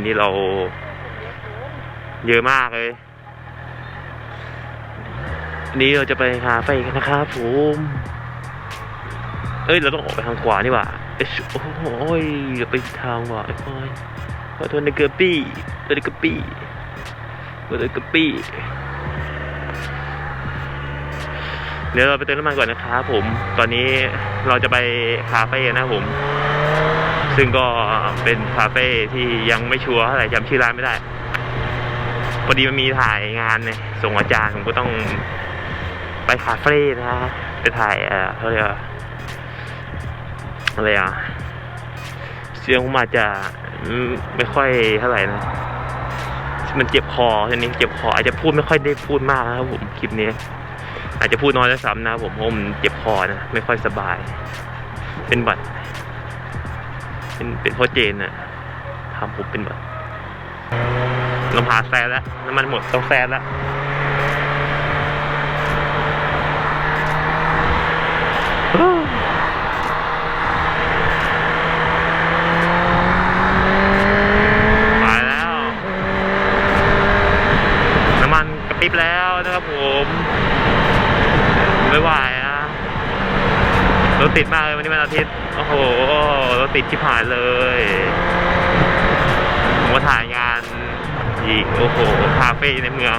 นะวันนี้เรา เยอะมากเลยนี้เราจะไปคาเฟ่กันนะครับผมเอ้ย เราต้องออกไปทางขวานี่ว่าเอ้ยโอ้โหยอย่าไปทางว่ะไอ้ควายขอโทษนะเกอร์ปี้ขอโทษนะเกอร์ปี้ขอโทษนะเกอร์ปี้ เดี๋ยวเราไปเติมน้ำมันก่อนนะครับผม ตอนนี้เราจะไปคาเฟ่นะผม ซึ่งก็เป็นคาเฟ่ที่ยังไม่ชัวร์เท่าไหร่จำชื่อร้านไม่ได้พอดีมันมีถ่ายงานเนี่ยส่งอาจารย์ผมก็ต้องไปคาเฟ่นะฮะไปถ่ายเออเขาเรียกอะไรอะเสียงผมอาจจะไม่ค่อยเท่าไหร่นะมันเจ็บคอทีนี้เจ็บคออาจจะพูดไม่ค่อยได้พูดมากนะครับผมคลิปนี้ อาจจะพูดน้อยแล้วซ้ำนะผมเพราะมันเจ็บคอนะไม่ค่อยสบาย เป็นหวัด เป็นเป็นพราะเจนอะทำผมเป็นหวัดลำพาแซนแล้วน้ำมันหมดต้องแซนแล้วไปแล้ว น้ำมันกระปิบแล้วนะครับผม ไม่ไหวอะรถติดมากเลยวันนี้วันอาทิตย์ โอ้โห รถติดชิบหายเลย ผมมาถ่ายงาน อีก โอ้โห คาเฟ่ในเมือง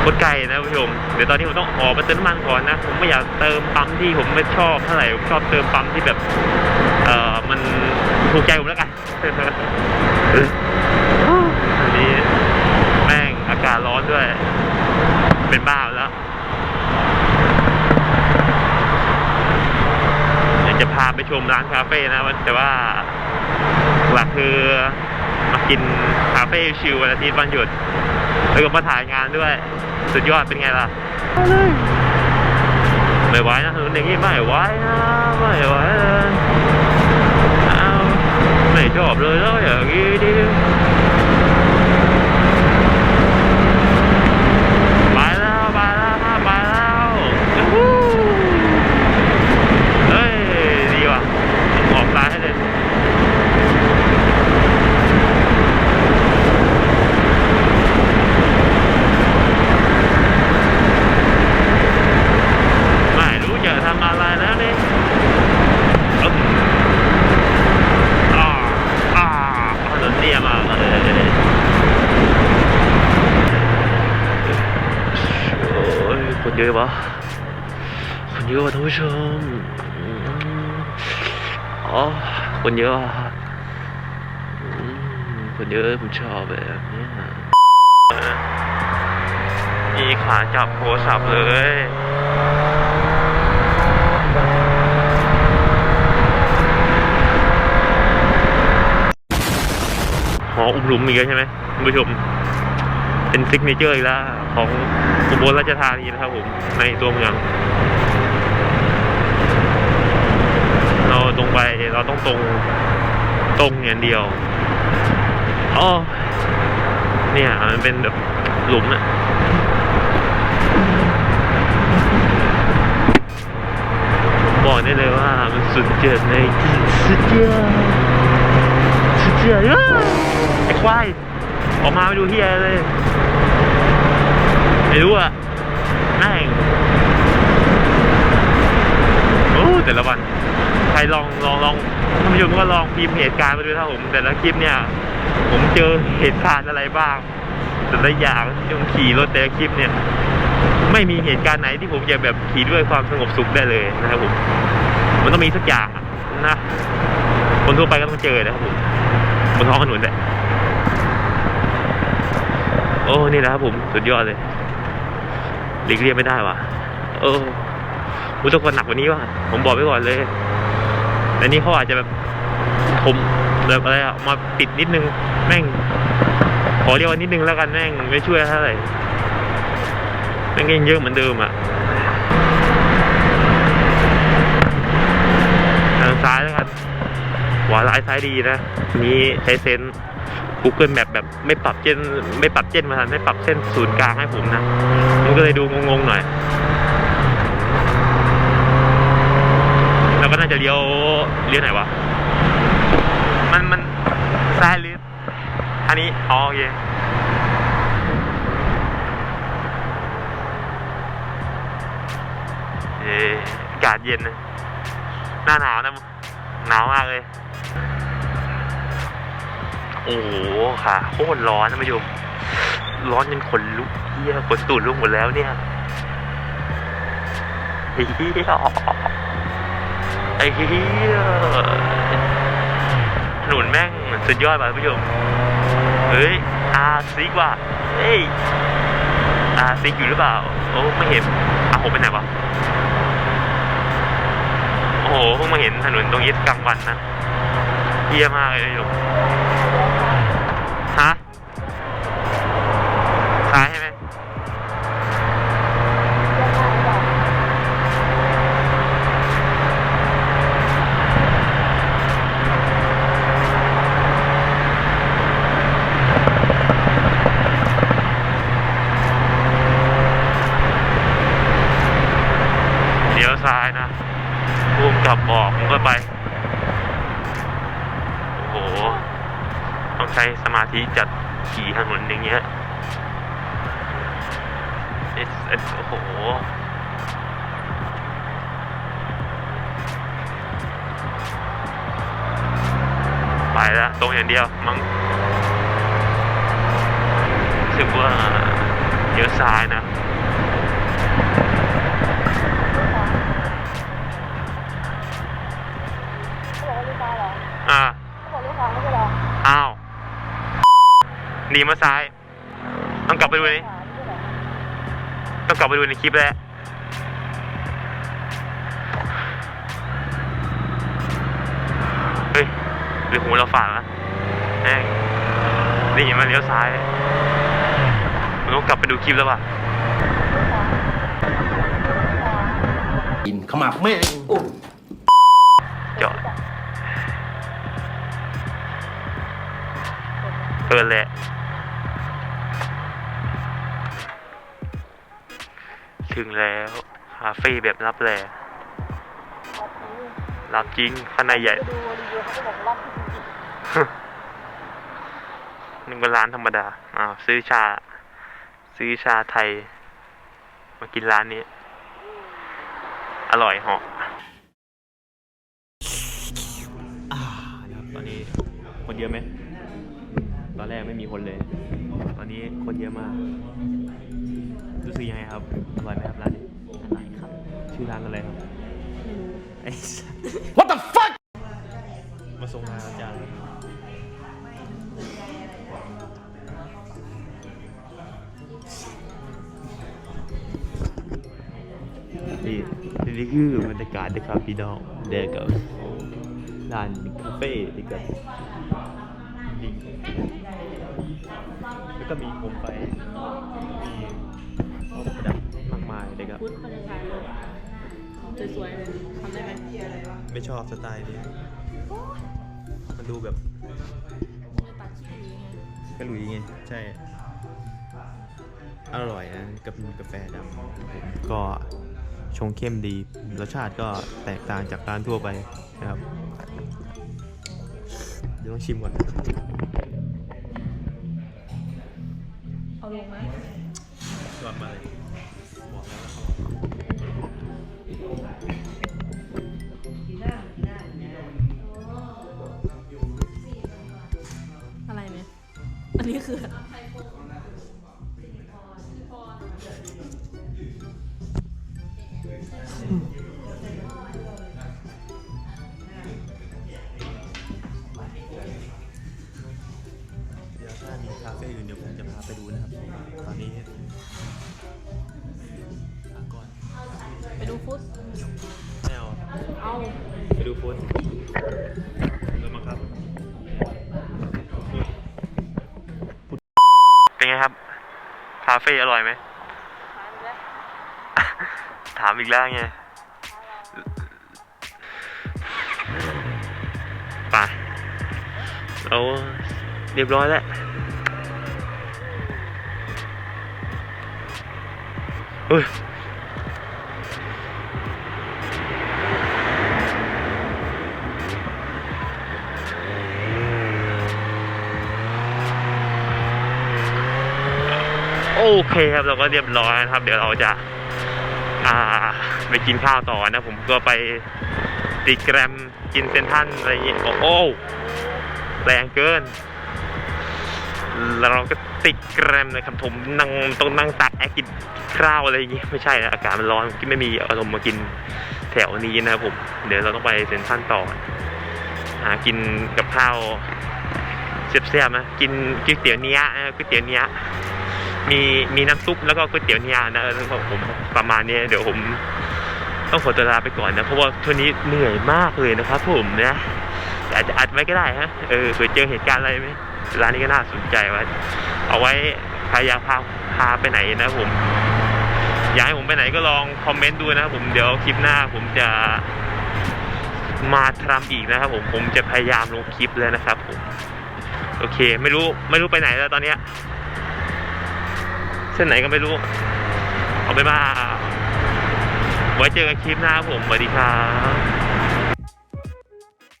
โคตรไกลนะผู้ชม เดี๋ยวตอนนี้ผมต้องออกมาเติมน้ำมันก่อนนะ ผมไม่อยากเติมปั๊มที่ผมไม่ชอบเท่าไหร่ผมชอบเติมปั๊มที่แบบ เอ่อ มันถูกใจผมแล้วกันอันนี้แม่งอากาศร้อนด้วย เป็นบ้าแล้วอยากจะพาไปชมร้านคาเฟ่นะแต่ว่าหลักคือ มากินคาเฟ่ชิลวันอาทิตย์วันหยุด แล้วก็มาถ่ายงานด้วย สุดยอดเป็นไงล่ะไม่ไหวนะถนนอย่างนี้ไม่ไหวนะไม่ไหวเลยอ้าวไม่ชอบเลยแล้วอย่างนี้ดิไปแล้วไปแล้วครับไปแล้วยูฮูเฮ้ยดีว่ะออกซ้ายให้เลย ไม่รู้จะทำอะไรแล้วนี่อึ๊บอ่าอ่าถนนเตี้ยมากเลยโอ้ยคนเยอะปะ คนเยอะท่านผู้ชมอ๋อคนเยอะคนเยอะผมชอบแบบนี้มีขาจับโทรศัพท์เลยหออุ้มหลุมอีกแล้วใช่ไหมคุณผู้ชม เป็นซิกเนเจอร์อีกแล้วของอุบลราชธานีนะครับผม ในตัวเมือง เรา ตรงไปเราต้องตรงตรงอย่างเดียวอ๋อเนี่ยมันเป็นแบบหลุมอะบอกได้เลยว่ามันสุดเจิดในที่สุดยอดสุดยอดเอ้ยไอ้ควายออกมาไปดูเฮียเลยไม่รู้อะแม่งโอ้แต่ละวัน ใครลองลองลองท่านผู้ชมก็ลองพิมพ์เหตุการณ์มาดูถ้าผม แต่ละคลิปเนี่ย ผมเจอเหตุการณ์อะไรบ้าง แต่ละอย่างที่ผมขี่รถแต่ละคลิปเนี่ย ไม่มีเหตุการณ์ไหนที่ผมจะแบบขี่ด้วยความสงบสุขได้เลยนะครับผม มันต้องมีสักอย่างนะคนทั่วไปก็ต้องเจอนะครับผมบนท้องถนนแหละโอ้นี่แหละครับผมสุดยอดเลยหลีกเลี่ยงไม่ได้ว่ะ เออมุต้องคนหนักกว่านี้ว่ะ ผมบอกไว้ก่อนเลย แต่นี่เขาอาจจะแบบผมแบบอะไรอะมาปิดนิดนึงแม่ง ขอเรียกว่านิดนึงแล้วกันแม่งไม่ช่วยเท่าไหร่แม่งยังเยอะเหมือนเดิมอะทางซ้ายแล้วกันขวาร้ายซ้ายดีนะนี้ใช้เซนส์ Google Map แบบไม่ปรับเจนไม่ปรับเจนมาทันไม่ปรับเส้นศูนย์กลางให้ผมนะ มันก็เลยดูงงๆหน่อย แล้วก็น่าจะ เลี้ยวเลี้ยวไหนวะ มันมันซ้ายหรืออันนี้ อ๋อโอเคเออากาศเย็นนะหน้าหนาวนะหนาวมากเลย โอ้โหค่ะโคตรร้อนนะผู้ชมร้อนจนขนลุกเฮียขนตูดลุกหมดแล้วเนี่ยเฮีย ไอ้เฮียถนนแม่งสุดยอดป่ะผู้ชม เฮ้ย อาซิกว่ะเฮ้ย อาซิกอยู่หรือเปล่า โอ้ไม่เห็นอาผมไปไหนวะ โอ้โหเพิ่งมาเห็นถนนตรงนี้กลางวันนะเฮียมากเลยผู้ชมฮะซ้ายใช่ไหมเดี๋ยวซ้ายนะ ขับบอกผมก็ไป โอ้โห ต้องใช้สมาธิจัดขี่ถนนอย่างเงี้ยเอสเอสโอ้โหไปแล้วตรงอย่างเดียวมั้งรู้สึกว่าเลี้ยวซ้ายนะ หนีมาซ้าย ต้องกลับไปดูในขวาไม่ใช่เหรอต้องกลับไปดูในคลิปแล้วเฮ้ยหรือหูเราฝาดวะแม่งนี่มันเลี้ยวซ้ายมันต้องกลับไปดูคลิปแล้วป่ะกินขมับแม่งโอ้จอดเปิดแหละ ถึงแล้วคาเฟ่แบบรับแลรับจริงข้างในใหญ่ไปดูรีวิวเขาก็บอกรับที่จริงนึกว่าร้านธรรมดาอ้าวซื้อชา ซื้อชาไทย มากินร้านนี้ อร่อยเหาะอ่านะครับตอนนี้คนเยอะไหม ตอนแรกไม่มีคนเลย ตอนนี้คนเยอะมาก รู้สึกยังไงครับ อร่อยไหมครับร้านนี้ อร่อยครับ ชื่อร้านอะไรครับ ไม่รู้ ไอ้สัส What the fuck มาส่งงานอาจารย์นี่นี่คือบรรยากาศนะครับพี่น้องเด็กกับร้านคาเฟ่ที่กับดิ่งแล้วก็มีโคมไฟมี พุทธบรรยากาศสวยๆเลยทำได้ไหมไม่ชอบสไตล์นี้มันดูแบบจะตัดชิ้นนี้ไงกระหลุยไง ใช่ อร่อยนะกับกาแฟดำก็ชงเข้มดีรสชาติก็แตกต่างจากร้านทั่วไปนะครับ เดี๋ยวต้องชิมก่อน เอาลงไหมยอดมาเลยบอกแล้ว อะไรเนี่ย อันนี้คือ เอาเอาไปดูฟุตเริ่มมาครับ เป็นไงครับ คาเฟ่อร่อยไหม ถามอีกแล้วไงไปเราเรียบร้อยแล้วเฮ้ย เคครับเราก็เรียบร้อยนะครับ เดี๋ยวเราจะอ่าไปกินข้าวต่อนะ ผมก็ไปติดแกรมกินเซนทันอะไรอย่างเงี้ยโอ้โหแรงเกิน แล้วเราก็ติดแกรมนะครับผมนั่งต้องนั่งตักแอกินข้าวอะไรอย่างเงี้ยไม่ใช่นะอากาศมันร้อนที่ไม่มีอารมณ์มากินแถวนี้นะครับผม เดี๋ยวเราต้องไปเซนทันต่อหากินกับข้าวเสียบๆนะกินก๋วยเตี๋ยวเนี้ยก๋วยเตี๋ยวเนี้ย มีมีน้ำซุปแล้วก็ก๋วยเตี๋ยวเนียนะแล้วก็ผมประมาณนี้เดี๋ยวผมต้องขอตัวลาไปก่อนนะ เพราะว่าช่วงนี้เหนื่อยมากเลยนะครับผมนะอาจจะอัดไว้ก็ได้ฮะเออเผื่อเจอเหตุการณ์อะไรไหมร้านนี้ก็น่าสนใจไว้เอาไว้ใครอยากพาพาไปไหนนะผมอยากให้ผมไปไหนก็ลองคอมเมนต์ดูนะครับผมเดี๋ยวคลิปหน้าผมจะมาทำอีกนะครับผมผมจะพยายามลงคลิปเลยนะครับผมโอเค ไม่รู้ไม่รู้ไปไหนแล้วตอนเนี้ย ส้นไหนก็ไม่รู้ เอาไปบ้าไว้เจอกันคลิปหน้าผมสวัสดีครับ